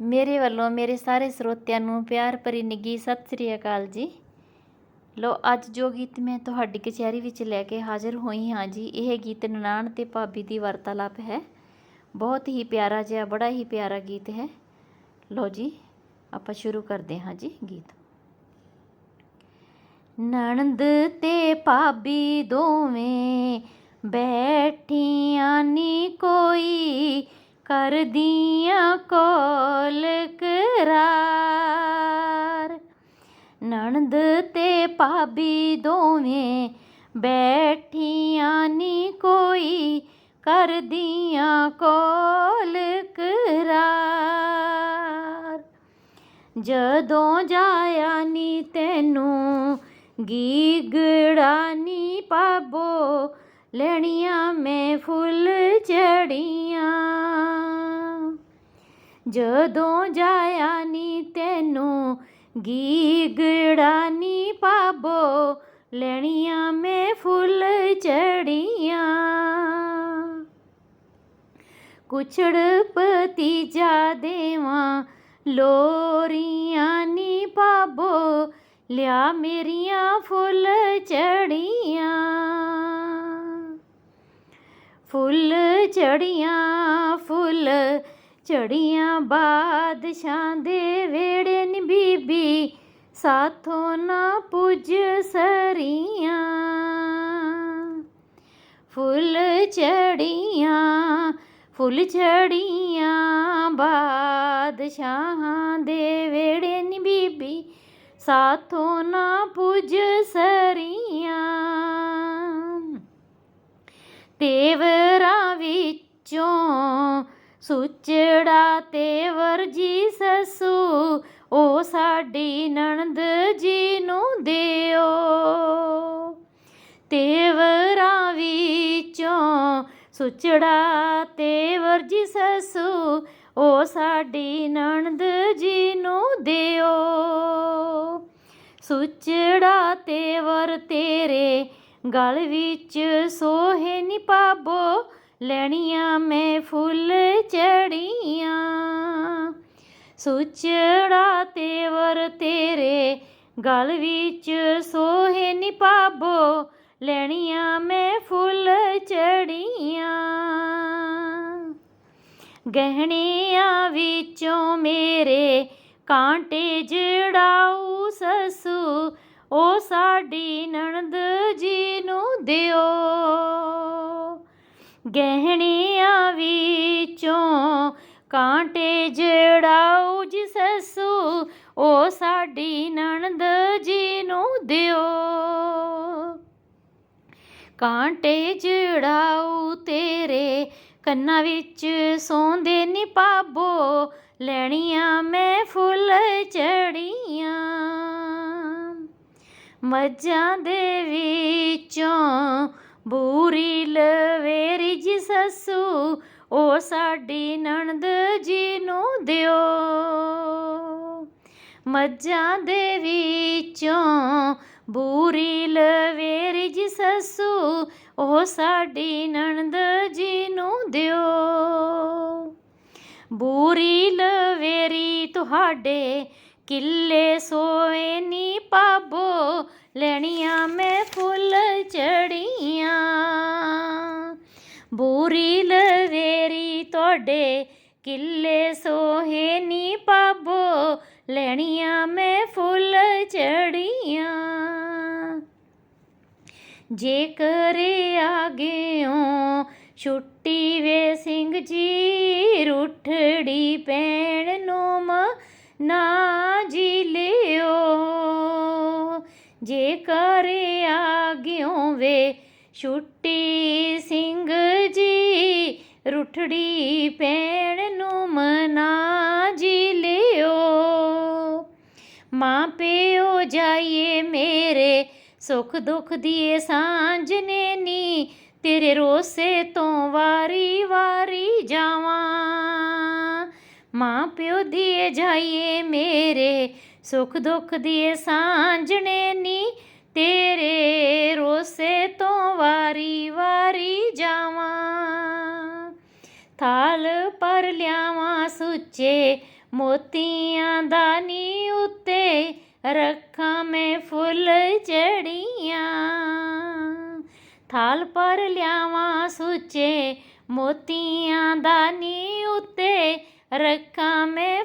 ਮੇਰੇ ਵੱਲੋਂ ਮੇਰੇ ਸਾਰੇ ਸਰੋਤਿਆਂ ਨੂੰ ਪਿਆਰ ਭਰੀ ਨਿੱਘੀ ਸਤਿ ਸ੍ਰੀ ਅਕਾਲ ਜੀ। ਲੋ ਅੱਜ ਜੋ ਗੀਤ ਮੈਂ ਤੁਹਾਡੀ ਕਚਹਿਰੀ ਵਿੱਚ ਲੈ ਕੇ ਹਾਜ਼ਰ ਹੋਈ ਹਾਂ ਜੀ, ਇਹ ਗੀਤ ਨਨਾਣ ਤੇ ਭਾਬੀ ਦੀ ਵਾਰਤਾਲਾਪ ਹੈ। ਬਹੁਤ ਹੀ ਪਿਆਰਾ ਜਿਹਾ, ਬੜਾ ਹੀ ਪਿਆਰਾ ਗੀਤ ਹੈ। ਲੋ ਜੀ, ਆਪਾਂ ਸ਼ੁਰੂ ਕਰਦੇ ਹਾਂ ਜੀ ਗੀਤ। ਨਣਦ ਤੇ ਭਾਬੀ ਦੋਵੇਂ ਬੈਠੀਆਂ ਨੀ ਕੋਈ ਕਰਦੀਆਂ ਕੋਲ ਕਰਾਰ। ਨਣਦ ਤੇ ਭਾਬੀ ਦੋਵੇਂ ਬੈਠੀਆਂ ਨੀ ਕੋਈ, ਕਰਦੀਆਂ ਕੋਲ ਕਰਾਰ। ਜਦੋਂ ਜਾਇਆ ਨੀ ਤੈਨੂੰ, ਗੀਗੜਾ ਨੀ ਪਾਬੋ ਲੈਣੀਆਂ ਮੈਂ ਫੁੱਲ ਚੜੀਆਂ। ਜਦੋਂ ਜਾਇਆ ਨੀ ਤੈਨੂੰ ਗੀਗੜਾ ਨੀ ਪਾਬੋ ਲੈਣੀਆਂ ਮੈਂ ਫੁੱਲ ਚੜੀਆਂ। ਕੁਛੜ ਪਤੀਜਾ ਦੇਵਾਂ, ਲੋਰੀਆਂ ਨੀ ਪਾਬੋ ਲਿਆ ਮੇਰੀਆਂ ਫੁੱਲ ਚੜੀਆਂ। ਫੁੱਲ ਚੜੀਆਂ ਫੁੱਲ ਚੜੀਆਂ ਬਾਦਸ਼ਾਹ ਦੇ ਵੇੜੇ ਨੀ ਬੀਬੀ, ਸਾਥੋਂ ਨਾ ਪੁੱਜ ਸਰੀਆਂ। ਫੁੱਲ ਚੜੀਆਂ ਫੁੱਲ ਚੜੀਆਂ ਬਾਦਸ਼ਾਹਾਂ ਦੇ ਵੇੜੇ ਨੀ ਬੀਬੀ, ਸਾਥੋਂ ਨਾ ਪੁੱਜ ਸਰੀਆਂ। ਤੇਵਰਾਂ ਵਿੱਚੋਂ ਸੁਚੜਾ ਤੇਵਰ ਜੀ ਸਸੂ, ਓ ਸਾਡੀ ਨਣਦ ਜੀ ਨੂੰ ਦਿਓ। ਤੇਵਰਾਂ ਵਿੱਚੋਂ ਸੁਚੜਾ ਤੇਵਰ ਜੀ ਸਸੂ, ਓ ਸਾਡੀ ਨਣਦ ਜੀ ਨੂੰ ਦਿਓ। ਸੁਚੜਾ ਤੇਵਰ ਤੇਰੇ ਗਲ ਵਿੱਚ ਸੋਹੇ ਨੀ ਪਾਬੋ ਲੈਣੀਆਂ ਮੈਂ ਫੁੱਲ ਚੜੀਆਂ। ਸੁਚੜਾ ਤੇਵਰ ਤੇਰੇ ਗਲ ਵਿੱਚ ਸੋਹੇ ਨੀ ਪਾਬੋ ਲੈਣੀਆਂ ਮੈਂ ਫੁੱਲ ਚੜੀਆਂ। ਗਹਿਣਿਆਂ ਵਿੱਚੋਂ ਮੇਰੇ ਕਾਂਟੇ ਜੜਾਉ ਸਸੂ, ਉਹ ਸਾਡੀ ਨਣਦ ਜੀ ਦਿਓ। ਗਹਿਣਿਆਂ ਵਿੱਚੋਂ ਕਾਂਟੇ ਜੜਾਉ ਜੀ ਸੱਸੂ, ਉਹ ਸਾਡੀ ਨਣਦ ਜੀ ਨੂੰ ਦਿਓ। ਕਾਂਟੇ ਜੜਾਉ ਤੇਰੇ ਕੰਨਾਂ ਵਿੱਚ ਸੌਂਦੇ ਨੀ ਪਾਬੋ, ਲੈਣੀਆਂ ਮੈਂ ਫੁੱਲ ਚੜੀਆਂ। ਮੱਝਾਂ ਦੇ ਵਿੱਚੋਂ ਬੂਰੀ ਲਵੇਰੀ ਜੀ ਸੱਸੂ, ਉਹ ਸਾਡੀ ਨਣਦ ਜੀ ਨੂੰ ਦਿਓ। ਮੱਝਾਂ ਦੇ ਵਿੱਚੋਂ ਬੂਰੀ ਲਵੇਰੀ ਜੀ ਸੱਸੂ, ਉਹ ਸਾਡੀ ਨਣਦ ਜੀ ਨੂੰ ਦਿਓ। ਬੂਰੀ ਲਵੇਰੀ ਤੁਹਾਡੇ ਕਿੱਲੇ ਸੋਏ ਨੀ ਪਾਬੋ ਲੈਣੀਆਂ ਮੈਂ ਫੁੱਲ ਚੜੀਆਂ। ਬੂਰੀ ਲਵੇਰੀ ਤੁਹਾਡੇ ਕਿੱਲੇ ਸੋਹੇ ਨੀ ਪਾਬੋ ਲੈਣੀਆਂ ਮੈਂ ਫੁੱਲ ਚੜੀਆਂ। ਜੇਕਰ ਆਗਿਓ ਛੁੱਟੀ ਵੇ ਸਿੰਘ ਜੀ, ਰੁੱਠੜੀ ਪੈਣ ਨੂੰ ਨਾ ਜੀ ਲਿਓ। ਜੇ ਜੇਕਰ ਆਗਿਓ ਵੇ, ਛੁੱਟੀ ਸਿੰਘ ਜੀ, ਰੁਠੜੀ ਪੈਣ ਨੂੰ ਮਨਾ ਜੀ ਲਿਓ। ਮਾਂ ਪਿਓ ਜਾਈਏ ਮੇਰੇ, ਸੁਖ ਦੁੱਖ ਦੀਏ ਸਾਂਝ ਨੇ ਨੀ ਤੇਰੇ ਰੋਸੇ ਤੋਂ ਵਾਰੀ ਵਾਰੀ ਜਾਵਾਂ। ਮਾਂ ਪਿਓ ਦੀਏ ਜਾਈਏ ਮੇਰੇ ਸੁਖ ਦੁੱਖ ਦੀਏ ਸਾਂਝਣੇ ਨੀ, ਤੇਰੇ ਰੋਸੇ ਤੋਂ ਵਾਰੀ ਵਾਰੀ ਜਾਵਾਂ। ਥਾਲ ਪਰ ਲਿਆਵਾਂ ਸੁੱਚੇ ਮੋਤੀਆਂ ਦਾ ਨੀ ਉੱਤੇ, ਰੱਖਾਂ ਮੈਂ ਫੁੱਲ ਚੜੀਆਂ। ਥਾਲ ਪਰ ਲਿਆਵਾਂ ਸੁੱਚੇ ਮੋਤੀਆਂ ਦਾ ਨੀ ਉੱਤੇ, ਰੱਖਾਂ ਮੈਂ